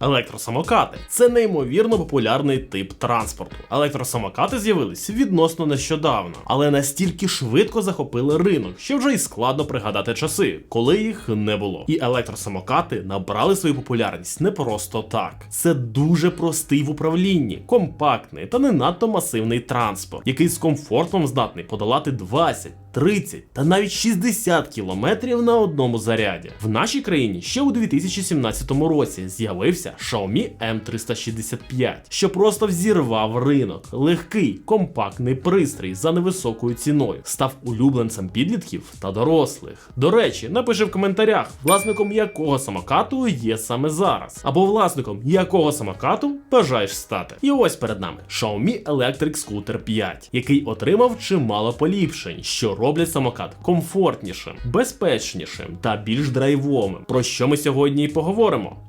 Електросамокати це неймовірно популярний тип транспорту. Електросамокати з'явились відносно нещодавно, але настільки швидко захопили ринок, що вже й складно пригадати часи, коли їх не було. І електросамокати набрали свою популярність не просто так. Це дуже простий в управлінні, компактний та не надто масивний транспорт, який з комфортом здатний подолати 20. 30 та навіть 60 кілометрів на одному заряді. В нашій країні ще у 2017 році з'явився Xiaomi M365, що просто взірвав ринок. Легкий, компактний пристрій за невисокою ціною став улюбленцем підлітків та дорослих. До речі, напиши в коментарях, власником якого самокату є саме зараз, або власником якого самокату бажаєш стати. І ось перед нами Xiaomi Electric Scooter 5, який отримав чимало поліпшень, що роблять самокат комфортнішим, безпечнішим та більш драйвовим. Про що ми сьогодні і поговоримо.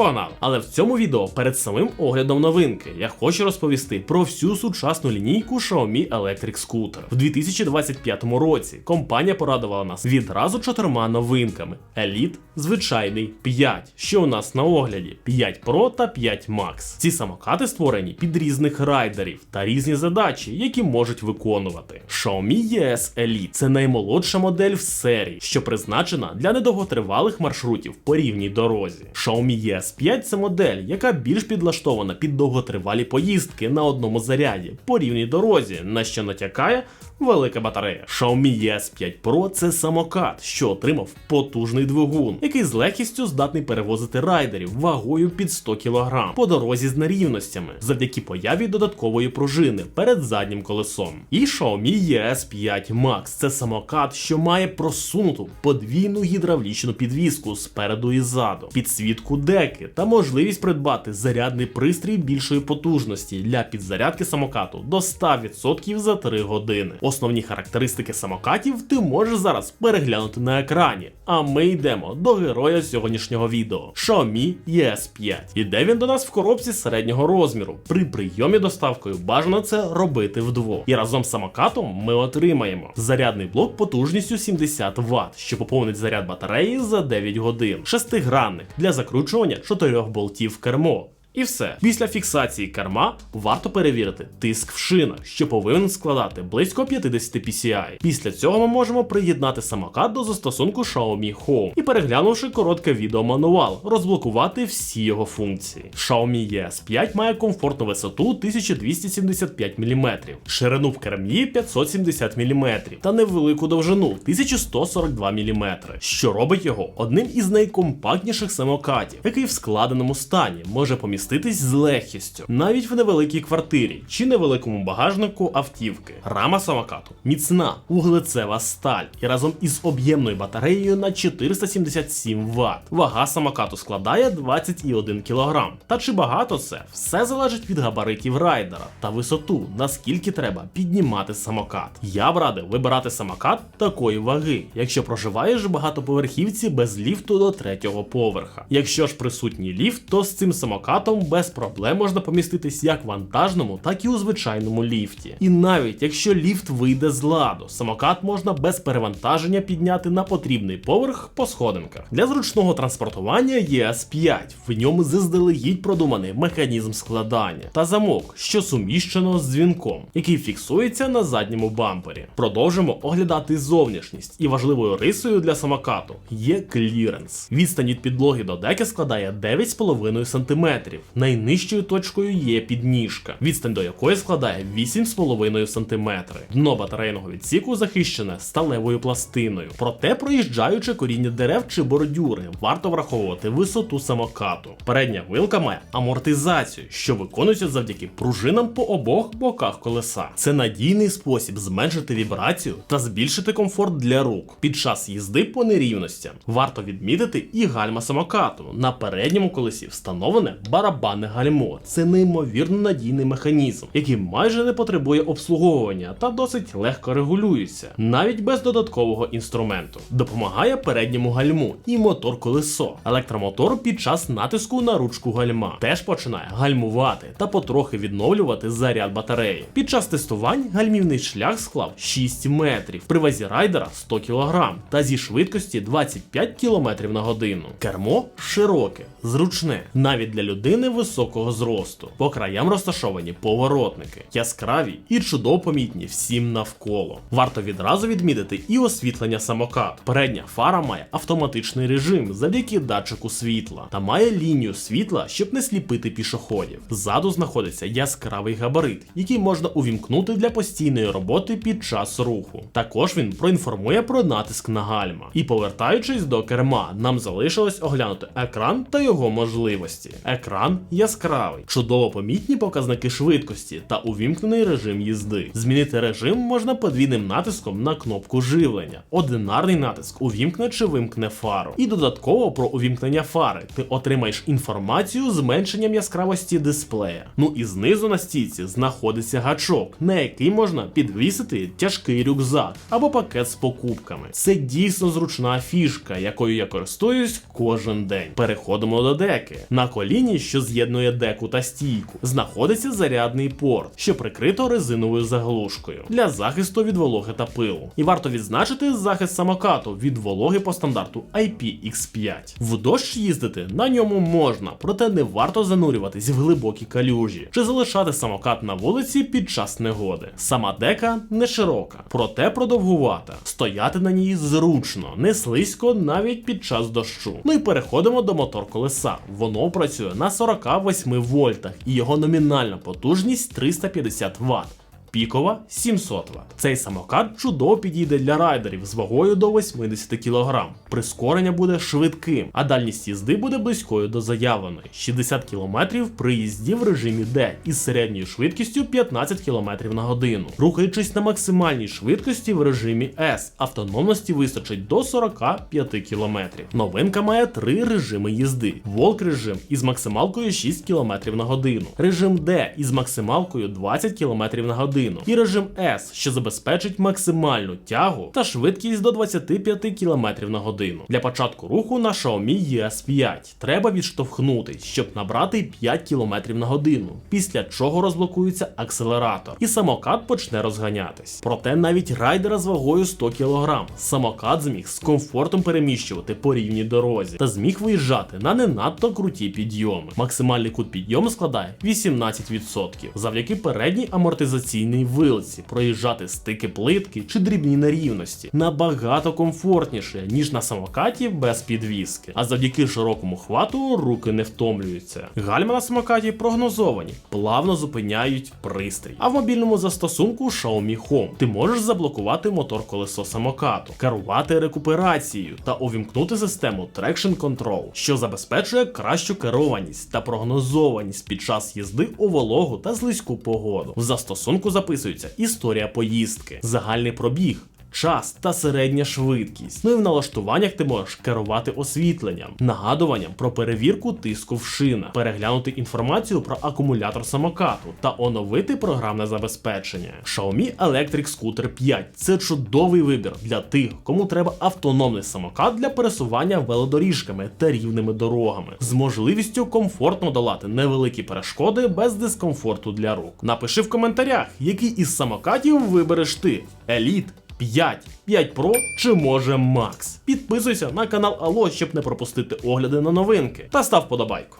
Погнали! Але в цьому відео перед самим оглядом новинки я хочу розповісти про всю сучасну лінійку Xiaomi Electric Scooter. В 2025 році компанія порадувала нас відразу чотирма новинками: Elite, звичайний 5, що у нас на огляді 5 Pro та 5 Max. Ці самокати створені під різних райдерів та різні задачі, які можуть виконувати. Xiaomi ES Elite це наймолодша модель в серії, що призначена для недовготривалих маршрутів по рівній дорозі. Xiaomi ES 5 це модель, яка більш підлаштована під довготривалі поїздки на одному заряді по рівній дорозі, на що натякає велика батарея. Xiaomi ES 5 Pro це самокат, що отримав потужний двигун, який з легкістю здатний перевозити райдерів вагою під 100 кг по дорозі з нерівностями, завдяки появі додаткової пружини перед заднім колесом. І Xiaomi ES 5 Max це самокат, що має просунуту подвійну гідравлічну підвіску спереду і ззаду, підсвітку деки та можливість придбати зарядний пристрій більшої потужності для підзарядки самокату до 100% за 3 години. Основні характеристики самокатів ти можеш зараз переглянути на екрані. А ми йдемо до героя сьогоднішнього відео Xiaomi ES 5. Іде він до нас в коробці середнього розміру. При прийомі доставкою бажано це робити вдвох. І разом з самокатом ми отримаємо зарядний блок потужністю 70 Вт, що поповнить заряд батареї за 9 годин, шестигранник для закручування чотирьох болтів кермо. І все. Після фіксації керма варто перевірити тиск в шинах, що повинен складати близько 50 PSI. Після цього ми можемо приєднати самокат до застосунку Xiaomi Home і, переглянувши коротке відеомануал, розблокувати всі його функції. Xiaomi ES 5 має комфортну висоту 1275 мм, ширину в кермі 570 мм та невелику довжину 1142 мм, що робить його одним із найкомпактніших самокатів, який в складеному стані може поміститись з легкістю, навіть в невеликій квартирі чи невеликому багажнику автівки. Рама самокату міцна, вуглецева сталь і разом із об'ємною батареєю на 477 Вт. Вага самокату складає 21 кг. Та чи багато це? Все залежить від габаритів райдера та висоту, наскільки треба піднімати самокат. Я б радив вибирати самокат такої ваги, якщо проживаєш в багатоповерхівці без ліфту до третього поверха. Якщо ж присутній ліфт, то з цим самокатом без проблем можна поміститись як в вантажному, так і у звичайному ліфті. І навіть якщо ліфт вийде з ладу, самокат можна без перевантаження підняти на потрібний поверх по сходинках. Для зручного транспортування є S5, в ньому заздалегідь продуманий механізм складання та замок, що суміщено з дзвінком, який фіксується на задньому бампері. Продовжимо оглядати зовнішність, і важливою рисою для самокату є кліренс. Відстань від підлоги до деки складає 9,5 см. Найнижчою точкою є підніжка, відстань до якої складає 8,5 см. Дно батарейного відсіку захищене сталевою пластиною. Проте, проїжджаючи коріння дерев чи бордюри, варто враховувати висоту самокату. Передня вилка має амортизацію, що виконується завдяки пружинам по обох боках колеса. Це надійний спосіб зменшити вібрацію та збільшити комфорт для рук під час їзди по нерівностям. Варто відмітити і гальма самокату. На передньому колесі встановлене барабан барабанне гальмо. Це неймовірно надійний механізм, який майже не потребує обслуговування та досить легко регулюється, навіть без додаткового інструменту. Допомагає передньому гальму і мотор колесо. Електромотор під час натиску на ручку гальма теж починає гальмувати та потрохи відновлювати заряд батареї. Під час тестувань гальмівний шлях склав 6 метрів, при вазі райдера 100 кг та зі швидкості 25 км на годину. Кермо широке, зручне, навіть для людини високого зросту. По краям розташовані поворотники, яскраві і чудово помітні всім навколо. Варто відразу відмітити і освітлення самокат. Передня фара має автоматичний режим завдяки датчику світла та має лінію світла, щоб не сліпити пішоходів. Ззаду знаходиться яскравий габарит, який можна увімкнути для постійної роботи під час руху. Також він проінформує про натиск на гальма. І повертаючись до керма, нам залишилось оглянути екран та його можливості. Екран яскравий, чудово помітні показники швидкості та увімкнений режим їзди. Змінити режим можна подвійним натиском на кнопку живлення. Одинарний натиск увімкне чи вимкне фару. І додатково про увімкнення фари ти отримаєш інформацію зменшенням яскравості дисплея. Ну і знизу на стійці знаходиться гачок, на який можна підвісити тяжкий рюкзак або пакет з покупками. Це дійсно зручна фішка, якою я користуюсь кожен день. Переходимо до деки. На коліні, що з'єднує деку та стійку, знаходиться зарядний порт, що прикрито резиновою заглушкою для захисту від вологи та пилу. І варто відзначити захист самокату від вологи по стандарту IPX5. В дощ їздити на ньому можна, проте не варто занурюватись в глибокі калюжі чи залишати самокат на вулиці під час негоди. Сама дека не широка, проте продовгувата. Стояти на ній зручно, не слизько навіть під час дощу. Ну і переходимо до мотор колеса. Воно працює на 48 вольтах і його номінальна потужність 350 Вт. Пікова 700 Вт. Цей самокат чудово підійде для райдерів з вагою до 80 кг. Прискорення буде швидким, а дальність їзди буде близькою до заявленої 60 км при їзді в режимі D із середньою швидкістю 15 км на годину. Рухаючись на максимальній швидкості в режимі S, автономності вистачить до 45 км. Новинка має три режими їзди: Волк режим із максималкою 6 км на годину, режим D із максималкою 20 км на годину і режим S, що забезпечить максимальну тягу та швидкість до 25 км на годину. Для початку руху на Xiaomi ES5 треба відштовхнутись, щоб набрати 5 км на годину, після чого розблокується акселератор, і самокат почне розганятись. Проте навіть райдера з вагою 100 кг самокат зміг з комфортом переміщувати по рівній дорозі та зміг виїжджати на не надто круті підйоми. Максимальний кут підйому складає 18%. Завдяки передній амортизаційній вилці проїжджати стики плитки чи дрібні нерівності набагато комфортніше, ніж на самокаті без підвіски. А завдяки широкому хвату руки не втомлюються. Гальма на самокаті прогнозовані, плавно зупиняють пристрій. А в мобільному застосунку Xiaomi Home ти можеш заблокувати мотор колесо самокату, керувати рекуперацією та увімкнути систему Traction Control, що забезпечує кращу керованість та прогнозованість під час їзди у вологу та слизьку погоду. В застосунку записується історія поїздки, загальний пробіг. Час та середня швидкість. Ну і в налаштуваннях ти можеш керувати освітленням, нагадуванням про перевірку тиску в шинах, переглянути інформацію про акумулятор самокату та оновити програмне забезпечення. Xiaomi Electric Scooter 5 це чудовий вибір для тих, кому треба автономний самокат для пересування велодоріжками та рівними дорогами, з можливістю комфортно долати невеликі перешкоди без дискомфорту для рук. Напиши в коментарях, який із самокатів вибереш ти: Elite, 5, 5 Pro чи може Max. Підписуйся на канал Алло, щоб не пропустити огляди на новинки. Та став подобайку.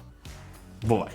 Бувай!